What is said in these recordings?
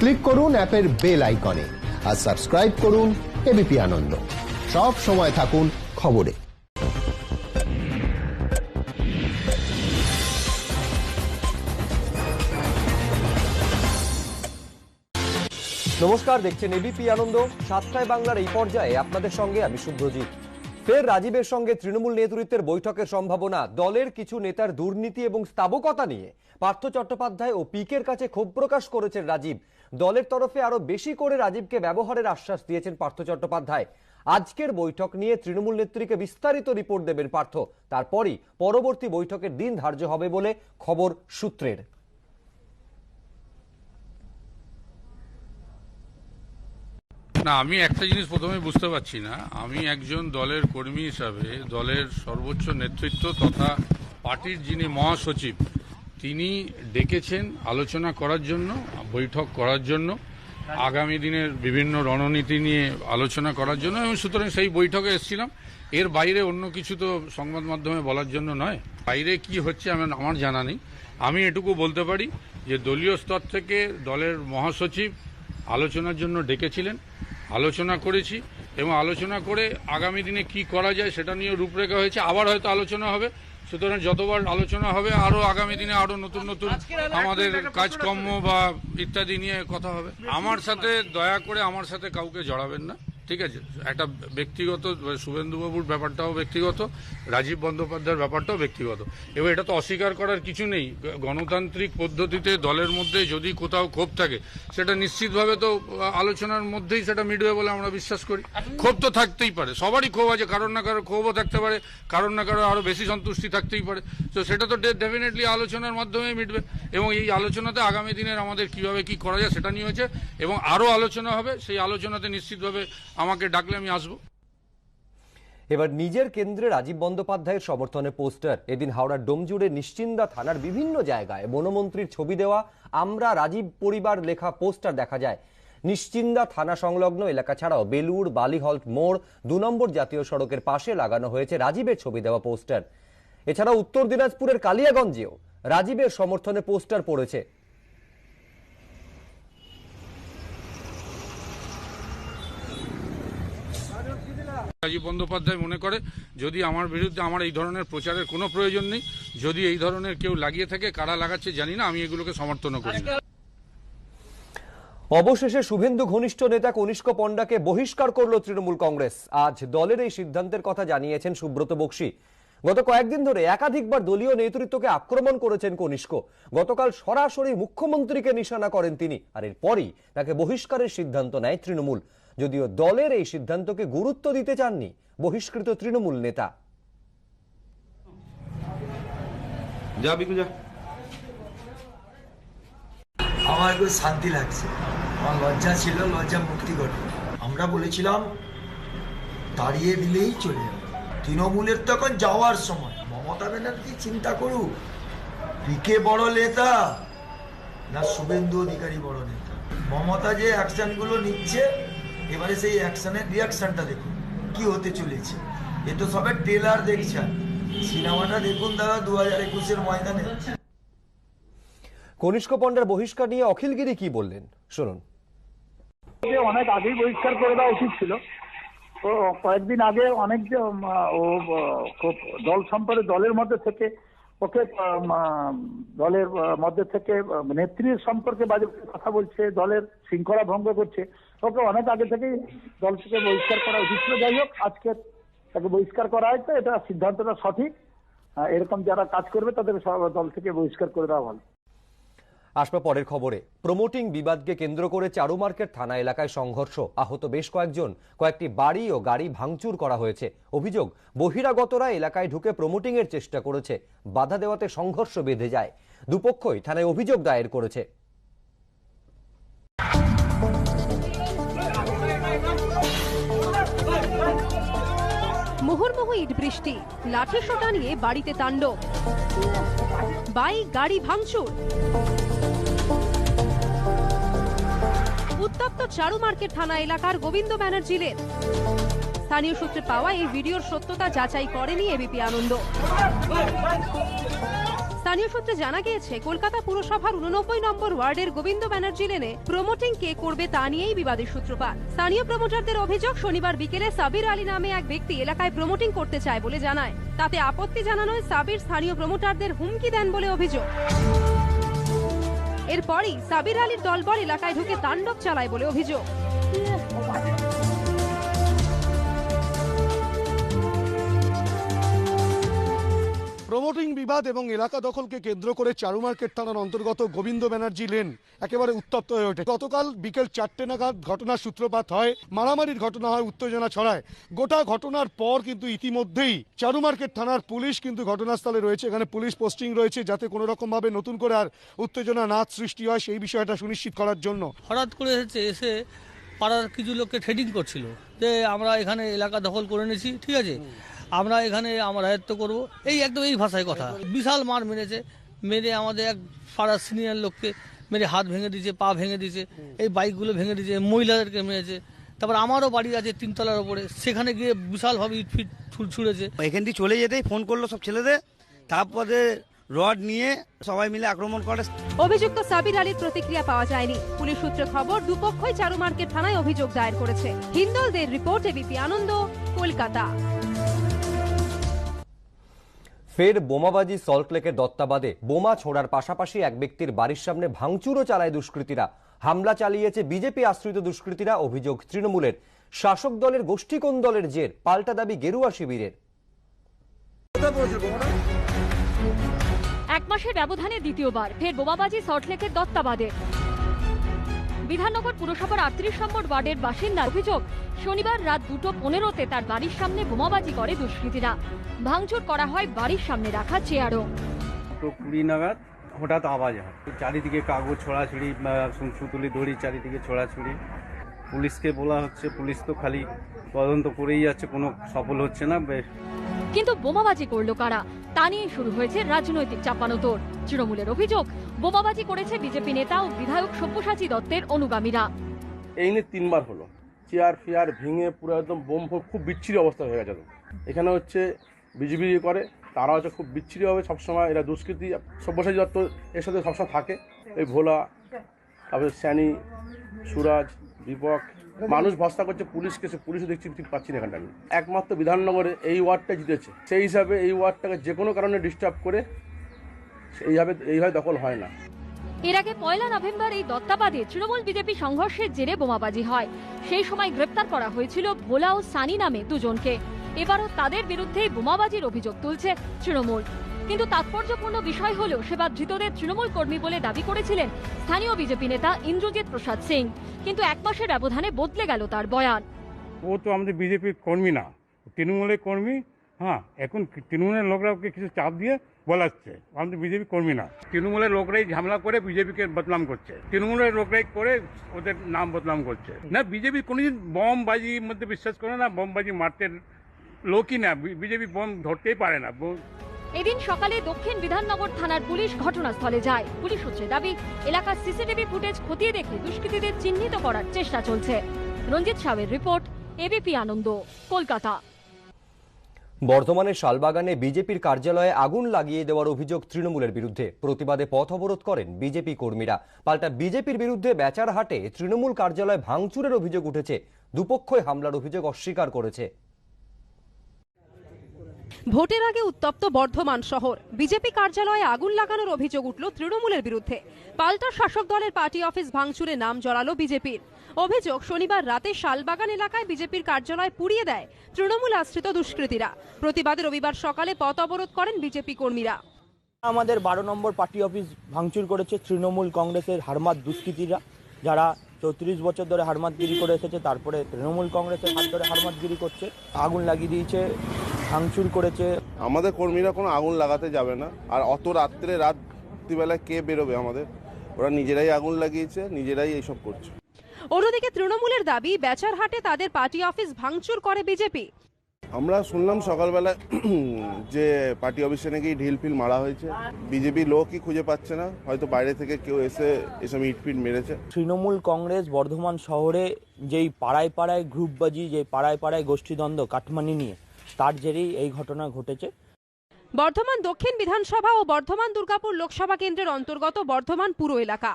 Click করুন অ্যাপের bell আইকনে আর সাবস্ক্রাইব করুন এবিপি আনন্দ। সব সময় থাকুন খবরে। নমস্কার, দেখছেন এবিপি আনন্দ। সাতটায় বাংলার এই পর্যায়ে আপনাদের সঙ্গে আমি শুভ্রজিৎ। ফের রাজীবের সঙ্গে তৃণমূল নেতৃত্বের বৈঠকের সম্ভাবনা, দলের কিছু নেতার দুর্নীতি এবং স্থাবকতা নিয়ে। পার্থ চট্টোপাধ্যায় ও পিকের কাছে ক্ষোভ প্রকাশ করেছেন রাজীব। দলের তরফে আরও বেশি করে রাজীবকে ব্যবহারের আশ্বাস দিয়েছেন পার্থ চট্টোপাধ্যায়। আজকের বৈঠক নিয়ে তৃণমূল নেত্রীকে বিস্তারিত রিপোর্ট দেবেন পার্থ। তারপরই পরবর্তী বৈঠকের দিন ধার্য হবে বলে খবর সূত্রের। না, আমি একটা জিনিস প্রথমে বুঝতে পারছি না। আমি একজন দলের কর্মী হিসাবে, দলের সর্বোচ্চ নেতৃত্ব তথা পার্টির যিনি মহাসচিব, তিনি ডেকেছেন আলোচনা করার জন্য, বৈঠক করার জন্য, আগামী দিনের বিভিন্ন রণনীতি নিয়ে আলোচনা করার জন্য এবং সুতরাং সেই বৈঠকে এসেছিলাম। এর বাইরে অন্য কিছু তো সংবাদ মাধ্যমে বলার জন্য নয়। বাইরে কি হচ্ছে আমার আমার জানা নেই। আমি এটুকু বলতে পারি যে দলীয় স্তর থেকে দলের মহাসচিব আলোচনার জন্য ডেকেছিলেন। আলোচনা করেছি এবং আলোচনা করে আগামী দিনে কি করা যায় সেটা নিয়ে রূপরেখা হয়েছে। আবার হয়তো আলোচনা হবে। সুতরাং যতবার আলোচনা হবে আরও আগামী দিনে আরও নতুন নতুন আমাদের কাজকর্ম বা ইত্যাদি নিয়ে কথা হবে। আমার সাথে দয়া করে আমার সাথে কাউকে জড়াবেন না। ঠিক আছে? একটা ব্যক্তিগত শুভেন্দুবাবুর ব্যাপারটাও ব্যক্তিগত, রাজীব বন্দ্যোপাধ্যায়ের ব্যাপারটাও ব্যক্তিগত। এবার এটা তো অস্বীকার করার কিছু নেই। গণতান্ত্রিক পদ্ধতিতে দলের মধ্যে যদি কোথাও ক্ষোভ থাকে, সেটা নিশ্চিতভাবে তো আলোচনার মধ্যেই সেটা মিটবে বলে আমরা বিশ্বাস করি। ক্ষোভ তো থাকতেই পারে, সবারই ক্ষোভ আছে, কারোর না কারোর ক্ষোভও থাকতে পারে, কারোর না কারোর আরও বেশি সন্তুষ্টি থাকতেই পারে। তো সেটা তো ডেফিনেটলি আলোচনার মাধ্যমেই মিটবে। এবং এই আলোচনাতে আগামী দিনের আমাদের কীভাবে কি করা যায় সেটা নিয়ে হয়েছে এবং আরও আলোচনা হবে, সেই আলোচনাতে নিশ্চিতভাবে আমাকে ডাকলে আমি আসব। এবার নিজের কেন্দ্রে রাজীব বন্দ্যোপাধ্যায়ের সমর্থনে পোস্টার। এদিন হাওড়ার ডোমজুড়ে নিশ্চিন্দা থানার বিভিন্ন জায়গায় বনমন্ত্রীর ছবি দেওয়া আমরা রাজীব পরিবার লেখা পোস্টার দেখা যায়। নিশ্চিন্দা থানা সংলগ্ন এলাকা ছাড়াও বেলুর বালিহল্ট, মোড়, দু নম্বর জাতীয় সড়কের পাশে লাগানো হয়েছে রাজীবের ছবি দেওয়া পোস্টার। এছাড়া উত্তর দিনাজপুরের কালিয়াগঞ্জেও রাজীবের সমর্থনে পোস্টার পড়েছে। রাজীব বন্দ্যোপাধ্যায় মনে করে, যদি আমার বিরুদ্ধে আমার এই ধরনের প্রচারের কোনো প্রয়োজন নেই, যদি এই ধরনের কেউ লাগিয়ে থাকে, কারা লাগাচ্ছে জানি না, আমি এগুলোকে সমর্থনও করি অবশেষে শুভেন্দু ঘনিষ্ঠ নেতা কনিষ্ক পণ্ডাকে বহিষ্কার করল তৃণমূল কংগ্রেস। আজ দলের এই সিদ্ধান্তের কথা জানিয়েছেন সুব্রত বক্সী। গত কয়েকদিন ধরে একাধিকবার দলীয় নেতৃত্বকে আক্রমণ করেছেন কনিষ্ক। গতকাল সরাসরি মুখ্যমন্ত্রীকে নিশানা করেন তিনি, আর এরপরই তাকে বহিষ্কারের সিদ্ধান্ত নেয় তৃণমূল। যদিও দলের এই সিদ্ধান্তকে গুরুত্ব দিতে চাননি বহিষ্কৃত তৃণমূল নেতা। যা বিকু যা। আমার খুব শান্তি লাগছে। আমার লজ্জা ছিল লজ্জা মুক্তি ঘটে। আমরা বলেছিলাম দাঁড়িয়ে দিলেই চলে যাবে। তৃণমূলের তখন যাওয়ার সময়। মমতা ব্যানার্জি চিন্তা করুক পিকে বড় নেতা না শুভেন্দু অধিকারী বড় নেতা? মমতা যে অ্যাকশনগুলো নিচ্ছে এবারে সেই অ্যাকশনের রিয়াকশনটা দেখুন কি হতে চলেছে। এ তো সবে ট্রেলার দেখছেন। সিনেমাটা দেখুন দাদা দু হাজার একুশের ময়দানে। কনিষ্ক পণ্ডার বহিষ্কার নিয়ে অখিলগিরি কি বললেন? শুনুন। অনেক আগেই বহিষ্কার করে দেওয়া উচিত ছিল। ও কয়েকদিন আগে অনেক যে ও দল সম্পর্কে দলের মধ্যে থেকে ওকে দলের মধ্যে থেকে নেত্রীর সম্পর্কে বাজে কথা বলছে দলের শৃঙ্খলা ভঙ্গ করছে। ওকে অনেক আগে থেকেই দল থেকে বহিষ্কার করা উচিত ছিল। যাই হোক, আজকে তাকে বহিষ্কার করা হয়েছে। এটা সিদ্ধান্তটা সঠিক। এরকম যারা কাজ করবে, তাদের দল থেকে বহিষ্কার করে দেওয়া ভালো। আসবে পরের খবরে। প্রমোটিং বিবাদকে কেন্দ্র করে চারু মার্কেট থানা এলাকায় সংঘর্ষ। আহত বেশ কয়েকজন, কয়েকটি বাড়ি ও গাড়ি ভাঙচুর করা হয়েছে। অভিযোগ, বহিরাগতরা এলাকায় ঢুকে প্রমোটিং এর চেষ্টা করেছে। বাধা দেওয়াতে সংঘর্ষ বেঁধে যায়। দুপক্ষই থানায় অভিযোগ দায়ের করেছে। মুহুর্মুহু ইট বৃষ্টি। লাঠি সোটা নিয়ে বাড়িতে তাণ্ডব। বাইক গাড়ি ভাঙচুর। উত্তপ্ত চারু মার্কেট থানা এলাকার গোবিন্দ ব্যানার্জি লেন স্থানীয় সূত্রে পাওয়া এই ভিডিওর সত্যতা যাচাই করেনি এবিপি আনন্দ। স্থানীয় সূত্রে জানা গিয়েছে, কলকাতা পুরসভার উননব্বই নম্বর ওয়ার্ডের গোবিন্দ ব্যানার্জি লেনে প্রমোটিং কে করবে তা নিয়েই বিবাদের সূত্রপাত। স্থানীয় প্রমোটারদের অভিযোগ, শনিবার বিকেলে সাবির আলী নামে এক ব্যক্তি এলাকায় প্রমোটিং করতে চায় বলে জানায়। তাতে আপত্তি জানানোয় সাবির স্থানীয় প্রমোটারদের হুমকি দেন বলে অভিযোগ। এরপরই সাবির আলীর দলবল এলাকায় ঢুকে তাণ্ডব চালায় বলে অভিযোগ। প্রমোটিং বিবাদ এবং এলাকা দখলকে কেন্দ্র করে চারু মার্কেট থানার অন্তর্গত গোবিন্দ ব্যানার্জি লেন একেবারে উত্তপ্ত হয়ে ওঠে। গতকাল বিকেল চারটে নাগাদ ঘটনার সূত্রপাত হয়, মারামারির ঘটনা হয়, উত্তেজনা ছড়ায়। গোটা ঘটনার পর কিন্তু ইতিমধ্যেই চারু মার্কেট থানার পুলিশ কিন্তু ঘটনাস্থলে রয়েছে। এখানে পুলিশ পোস্টিং রয়েছে যাতে কোনো রকম ভাবে নতুন করে আর উত্তেজনা না সৃষ্টি হয় সেই বিষয়টা সুনিশ্চিত করার জন্য। হঠাৎ করে এসেছে, এসে পাড়ার কিছু লোককে ট্রেডিং করছিল যে, আমরা এখানে এলাকা দখল করে নিয়েছি ঠিক আছে? আমরা এখানে আমার আয়ত্ত করব। এই একদম এই ভাষায় কথা। বিশাল মার মেরেছে। মেরে আমাদের এক পাড়ার সিনিয়র লোককে মেরে হাত ভেঙে দিয়েছে পা ভেঙে দিয়েছে এই বাইকগুলো ভেঙে দিয়েছে মহিলাদেরকে মেরেছে। তারপর আমারও বাড়ি আছে তিনতলার ওপরে। সেখানে গিয়ে বিশালভাবে ইট ফিট ছুঁড়েছে। এখান দিয়ে চলে যেতেই ফোন করল সব ছেলেদের। তারপরে রড নিয়ে সবাই মিলে আক্রমণ করে। অভিযুক্ত সাবির আলীর প্রতিক্রিয়া পাওয়া যায়নি। পুলিশ সূত্রে খবর দুপক্ষই চারু মার্কেট থানায় অভিযোগ দায়ের করেছে। হিন্দলদের রিপোর্ট এবিপি আনন্দ কলকাতা। ফের বোমাবাজি সল্টলেকের দত্তাবাদে বোমা ছোড়ার পাশাপাশি এক ব্যক্তির বাড়ির সামনে ভাঙচুরও চালায় দুষ্কৃতীরা। হামলা চালিয়েছে বিজেপি আশ্রিত দুষ্কৃতীরা, অভিযোগ তৃণমূলের। শাসক দলের গোষ্ঠী কোন দলের জের? পাল্টা দাবি গেরুয়া শিবিরের। এক মাসের ব্যবধানে দ্বিতীয়বার, ফের বোমাবাজি সল্টলেকের দত্তাবাদে। বিধাননগর পুরসভার আটত্রিশ নম্বর ওয়ার্ডের বাসিন্দার অভিযোগ, শনিবার রাত দুটো পনেরোতে তার বাড়ির সামনে বোমাবাজি করে দুষ্কৃতীরা। ভাঙচুর করা হয় বাড়ির সামনে রাখা চেয়ারও। দুটো কুড়ি নাগাদ হঠাৎ আওয়াজ হয়। চারিদিকে কাগজ ছড়াছড়ি সুতুলি দড়ি চারিদিকে ছড়াছড়ি। পুলিশকে বলা হচ্ছে, পুলিশ তো খালি তদন্ত করেই যাচ্ছে, কোনো সফল হচ্ছে না, বেশ। কিন্তু বোমাবাজি করল কারা? তা নিয়ে শুরু হয়েছে রাজনৈতিক চাপানোতর তৃণমূলের অভিযোগ, বোমাবাজি করেছে বিজেপি নেতা ও বিধায়ক সব্যসাচী দত্তের অনুগামীরা। এই নিয়ে তিনবার হলো। চেয়ার ফেয়ার ভেঙে পুরো একদম বোম খুব বিচ্ছিরি অবস্থা হয়ে গেছে এখানে। হচ্ছে বিজেপি করে, তারা হচ্ছে খুব বিচ্ছিরিভাবে সবসময় এরা দুষ্কৃতি, সব্যসাচী দত্ত এর সাথে সবসময় থাকে। এই ভোলা, তারপরে স্যানি সুরাজ দীপক মানুষ ভরসা করছে, পুলিশকে সে পুলিশও দেখছি, ঠিক পাচ্ছি না এখানটা আমি একমাত্র বিধাননগরে এই ওয়ার্ডটা জিতেছে। সেই হিসাবে এই ওয়ার্ডটাকে যে কোনো কারণে ডিস্টার্ব করে এইভাবে এইভাবে দখল হয় না। এর আগে পয়লা নভেম্বর এই দত্তাবাদে তৃণমূল বিজেপি সংঘর্ষের জেরে বোমাবাজি হয়। সেই সময় গ্রেপ্তার করা হয়েছিল ভোলা ও সানি নামে দুজনকে। এবারও তাদের বিরুদ্ধে বোমাবাজির অভিযোগ তুলছে তৃণমূল। কিন্তু তাৎপর্যপূর্ণ বিষয় হলেও সেবার ধৃতদের তৃণমূল কর্মী বলে দাবি করেছিলেন স্থানীয় বিজেপি নেতা ইন্দ্রজিৎ প্রসাদ সিং। কিন্তু এক মাসের ব্যবধানে বদলে গেল তার বয়ান। ও তো আমাদের বিজেপির কর্মী না। তৃণমূলের কর্মী হ্যাঁ এখন তৃণমূলের লোকরা ওকে কিছু চাপ দিয়ে বলাচ্ছে। আমাদের বিজেপি কর্মী না। তৃণমূলের লোকরাই ঝামেলা করে বিজেপিকে বদনাম করছে। তৃণমূলের লোকরাই করে ওদের নাম বদনাম করছে। না, বিজেপি কোনোদিন বম বাজির মধ্যে বিশ্বাস করে না বম বাজি মারতে লোকই না। বিজেপি বম ধরতেই পারে না। এদিন সকালে দক্ষিণ বিধাননগর থানার পুলিশ ঘটনাস্থলে যায়। পুলিশ সূত্রে দাবি, এলাকার সিসিটিভি ফুটেজ খতিয়ে দেখে দুষ্কৃতীদের চিহ্নিত করার চেষ্টা চলছে। রঞ্জিত সাহের রিপোর্ট, এবিপি আনন্দ, কলকাতা। বর্ধমানের শালবাগানে বিজেপির কার্যালয়ে আগুন লাগিয়ে দেওয়ার অভিযোগ তৃণমূলের বিরুদ্ধে। প্রতিবাদে পথ অবরোধ করেন বিজেপি কর্মীরা। পাল্টা বিজেপির বিরুদ্ধে বেচার হাটে তৃণমূল কার্যালয়ে ভাঙচুরের অভিযোগ উঠেছে। দুপক্ষই হামলার অভিযোগ অস্বীকার করেছে। ভোটের আগে উত্তপ্ত বর্ধমান শহর। বিজেপি কার্যালয়ে আগুন লাগানোর অভিযোগ উঠল তৃণমূলের বিরুদ্ধে। পাল্টা শাসক দলের পার্টি অফিস ভাঙচুরে নাম জড়ালো বিজেপির। অভিযোগ শনিবার রাতে শালবাগান এলাকায় বিজেপির কার্যালয় পুড়িয়ে দেয় তৃণমূল আশ্রিত দুষ্কৃতীরা। প্রতিবাদে রবিবার সকালে পথ অবরোধ করেন বিজেপি কর্মীরা। আমাদের বারো নম্বর পার্টি অফিস ভাঙচুর করেছে তৃণমূল কংগ্রেসের হারমাত দুষ্কৃতীরা, যারা চৌত্রিশ বছর ধরে হারমাতগিরি করে এসেছে তারপরে তৃণমূল কংগ্রেসের হাত ধরে হারমাতগিরি করছে আগুন লাগিয়ে দিয়েছে ভাঙচুর করেছে। আমাদের কর্মীরা কোনো আগুন লাগাতে যাবে না আর অত রাত্রে রাত্রিবেলা কে বেরোবে আমাদের? ওরা নিজেরাই আগুন লাগিয়েছে নিজেরাই এইসব করছে। অন্যদিকে তৃণমূলের দাবি বেচারহাটে তাদের পার্টি অফিস ভাঙচুর করে বিজেপি। আমরা শুনলাম সকালবেলা যে পার্টি অফিসে নাকি ঢিল ফিল মারা হয়েছে। বিজেপি লোকই খুঁজে পাচ্ছে না। হয়তো বাইরে থেকে কেউ এসে এসব ইটফিট মেরেছে। তৃণমূল কংগ্রেস বর্ধমান শহরে যেই পাড়ায় পাড়ায় গ্রুপবাজি যে পাড়ায় পাড়ায় গোষ্ঠীদ্বন্দ্ব কাঠমানি নিয়ে তার জেরেই এই ঘটনা ঘটেছে। বর্ধমান দক্ষিণ বিধানসভা ও বর্ধমান দুর্গাপুর লোকসভা কেন্দ্রের অন্তর্গত বর্ধমান পুরো এলাকা।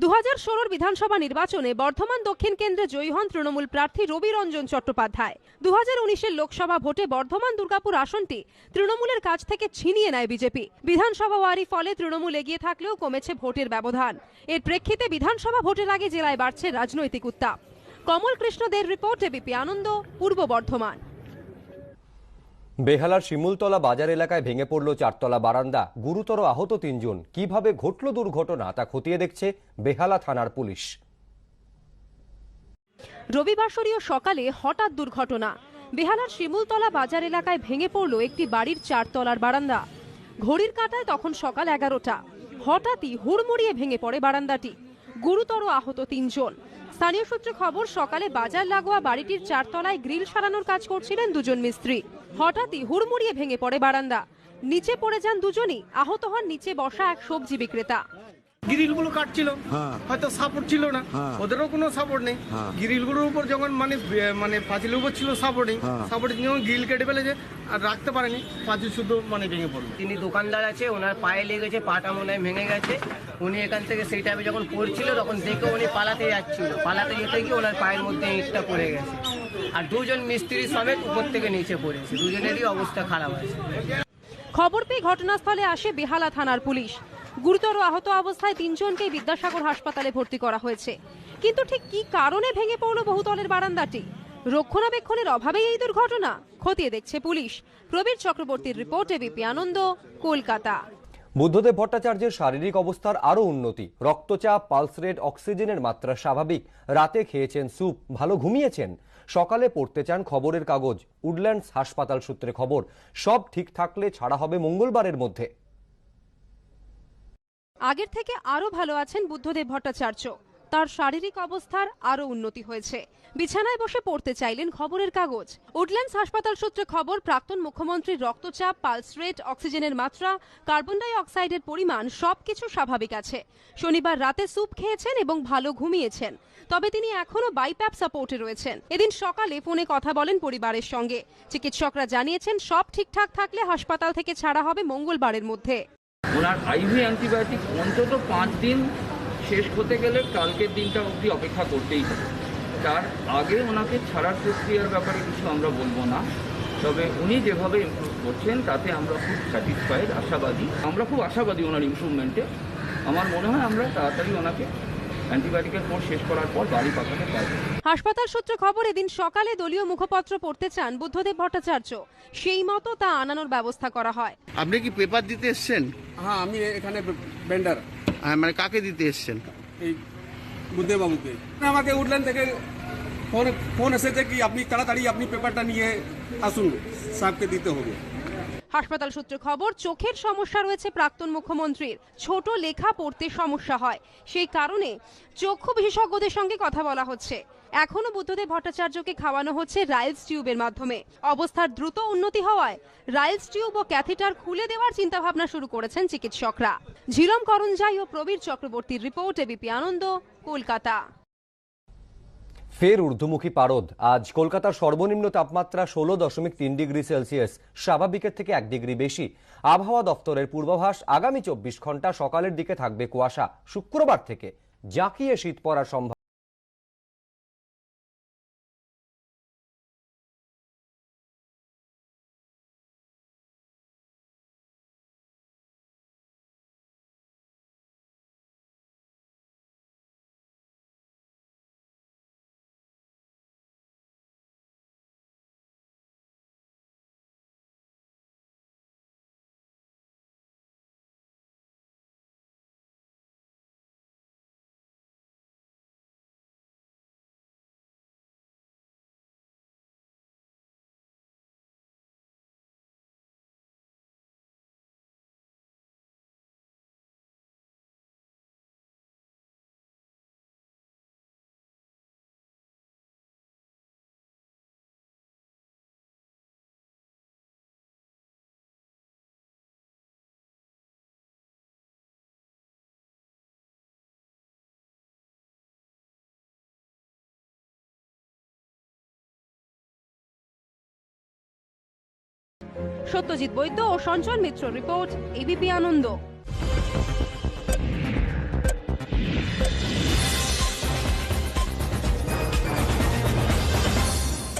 দু হাজার ষোলোর বিধানসভা নির্বাচনে বর্ধমান দক্ষিণ কেন্দ্রে জয়ী হন তৃণমূল প্রার্থী রবি রঞ্জন চট্টোপাধ্যায়। দু হাজার উনিশের লোকসভা ভোটে বর্ধমান দুর্গাপুর আসনটি তৃণমূলের কাছ থেকে ছিনিয়ে নেয় বিজেপি। বিধানসভা ওয়ারি ফলে তৃণমূল এগিয়ে থাকলেও কমেছে ভোটের ব্যবধান। এর প্রেক্ষিতে বিধানসভা ভোটের আগে জেলায় বাড়ছে রাজনৈতিক উত্তাপ। কমল কৃষ্ণদের রিপোর্ট, এবিপি আনন্দ, পূর্ব বর্ধমান। বেহালার শিমুলতলা বাজার এলাকায় ভেঙে পড়ল চারতলা বারান্দা। গুরুতর আহত তিনজন। কীভাবে ঘটল দুর্ঘটনা তা খতিয়ে দেখছে বেহালা থানার পুলিশ। রবিবাসরীয় সকালে হঠাৎ দুর্ঘটনা। বেহালার শিমুলতলা বাজার এলাকায় ভেঙে পড়ল একটি বাড়ির চারতলার বারান্দা। ঘড়ির কাঁটায় তখন সকাল এগারোটা। হঠাৎই হুড়মুড়িয়ে ভেঙে পড়ে বারান্দাটি। গুরুতর আহত তিনজন। স্থানীয় সূত্রে খবর, সকালে বাজার লাগোয়া বাড়িটির চারতলায় গ্রিল সারানোর কাজ করছিলেন দুজন মিস্ত্রি। হঠাৎই হুড়মুড়িয়ে ভেঙে পড়ে বারান্দা। নিচে পড়ে যান দুজনই। আহত হন নিচে বসা এক সবজি বিক্রেতা। গ্রিলগুলো কাটছিল হয়তো সাপোর্ট ছিল না। ওদেরও কোনো সাপোর্ট নেই। গ্রিলগুলোর উপর যখন মানে মানে পাঁচিলের উপর ছিল সাপোর্ট নেই সাপোর্ট যখন গ্রিল কেটে ফেলেছে আর রাখতে পারেনি পাঁচিল শুদ্ধ মানে ভেঙে পড়ল। তিনি দোকানদার আছে ওনার পায়ে লেগেছে পাটা মনে হয় ভেঙে গেছে। উনি এখান থেকে সেই টাইমে যখন পড়ছিল তখন দেখে উনি পালাতে যাচ্ছিল। পালাতে যেতে গিয়ে ওনার পায়ের মধ্যে ইটটা পড়ে গেছে। আর দুজন মিস্ত্রি সমেত উপর থেকে নিচে পড়েছে দুজনেরই অবস্থা খারাপ আছে। খবর পেয়ে ঘটনাস্থলে আসে বেহালা থানার পুলিশ। গুরুতর আহত অবস্থায় তিনজনকেই বিদ্যাসাগর হাসপাতালে ভর্তি করা হয়েছে। কিন্তু ঠিক কি কারণে ভেঙে পড়ল বহুতলের বারান্দাটি? রক্ষণাবেক্ষণের অভাবেই এই দুর্ঘটনা। খতিয়ে দেখছে পুলিশ। প্রবীর চক্রবর্তীর রিপোর্ট এবিপি আনন্দ, কলকাতা। বুদ্ধদেব ভট্টাচার্যের শারীরিক অবস্থার আরও উন্নতি। রক্তচাপ, পালস রেট, অক্সিজেনের মাত্রা স্বাভাবিক। রাতে খেয়েছেন স্যুপ, ভালো ঘুমিয়েছেন। সকালে পড়তে চান খবরের কাগজ। উডল্যান্ডস হাসপাতাল সূত্রে খবর, সব ঠিক থাকলে ছাড়া হবে মঙ্গলবারের মধ্যে। আগের থেকে আরও ভালো আছেন বুদ্ধদেব ভট্টাচার্য। তার শারীরিক অবস্থার আরও উন্নতি হয়েছে। বিছানায় বসে পড়তে চাইলেন খবরের কাগজ। উডল্যান্ডস হাসপাতাল সূত্রে খবর, প্রাক্তন মুখ্যমন্ত্রীর রক্তচাপ, পালস রেট, অক্সিজেনের মাত্রা, কার্বন ডাই অক্সাইডের পরিমাণ সবকিছু স্বাভাবিক আছে। শনিবার রাতে স্যুপ খেয়েছেন এবং ভালো ঘুমিয়েছেন। তবে তিনি এখনও বাইপ্যাপ সাপোর্টে রয়েছেন। এদিন সকালে ফোনে কথা বলেন পরিবারের সঙ্গে। চিকিৎসকরা জানিয়েছেন, সব ঠিকঠাক থাকলে হাসপাতাল থেকে ছাড়া হবে মঙ্গলবারের মধ্যে। ওনার আইভি অ্যান্টিবায়োটিক অন্তত পাঁচ দিন শেষ হতে গেলে কালকের দিনটা অবধি অপেক্ষা করতেই হবে। তার আগে ওনাকে ছাড়ার প্রক্রিয়ার ব্যাপারে কিছু আমরা বলব না। তবে উনি যেভাবে ইম্প্রুভ করছেন, তাতে আমরা খুব স্যাটিসফাইড আশাবাদী। আমরা খুব আশাবাদী ওনার ইম্প্রুভমেন্টে আমার মনে হয় আমরা তাড়াতাড়ি ওনাকে অ্যান্টিবায়োটিকের কোর্স শেষ করার পর বাড়ি পাঠাতে পারব। হাসপাতাল সূত্রে খবর এদিন সকালে দলীয় মুখপত্র পড়তে চান বুদ্ধদেব ভট্টাচার্য। সেই মতো তা আনানোর ব্যবস্থা করা হয়। আপনি কি পেপার দিতে এসছেন? হ্যাঁ আমি এখানে ভেন্ডার। হ্যাঁ, মানে কাকে দিতে এসছেন? এই বুদ্ধবাবুকে। আমাকে উঠলেন থেকে ফোন ফোন এসেছে কি আপনি তাড়াতাড়ি আপনি পেপারটা নিয়ে আসুন সাহেবকে দিতে হবে। হাসপাতাল সূত্রে খবর, চোখের সমস্যা রয়েছে প্রাক্তন মুখ্যমন্ত্রীর। ছোট লেখা পড়তে সমস্যা হয়। সেই কারণে চক্ষু বিশেষজ্ঞদের সঙ্গে কথা বলা হচ্ছে। এখনও বুদ্ধদেব ভট্টাচার্যকে খাওয়ানো হচ্ছে রাইলস টিউবের মাধ্যমে। অবস্থার দ্রুত উন্নতি হওয়ায় রাইলস টিউব ও ক্যাথিটার খুলে দেওয়ার চিন্তাভাবনা শুরু করেছেন চিকিৎসকরা। ঝিরম করঞ্জাই ও প্রবীর চক্রবর্তীর রিপোর্ট, এবিপি আনন্দ, কলকাতা। ফের ঊর্ধ্বমুখী পারদ। আজ কলকাতার সর্বনিম্ন তাপমাত্রা ষোলো দশমিক তিন ডিগ্রি সেলসিয়াস, স্বাভাবিকের থেকে এক ডিগ্রি বেশি। আবহাওয়া দফতরের পূর্বাভাস আগামী চব্বিশ ঘণ্টা সকালের দিকে থাকবে কুয়াশা। শুক্রবার থেকে জাঁকিয়ে শীত পড়ার সম্ভাবনা সত্যজিৎ বৈদ্য ও সঞ্চয় মিত্র রিপোর্ট এবিপি আনন্দ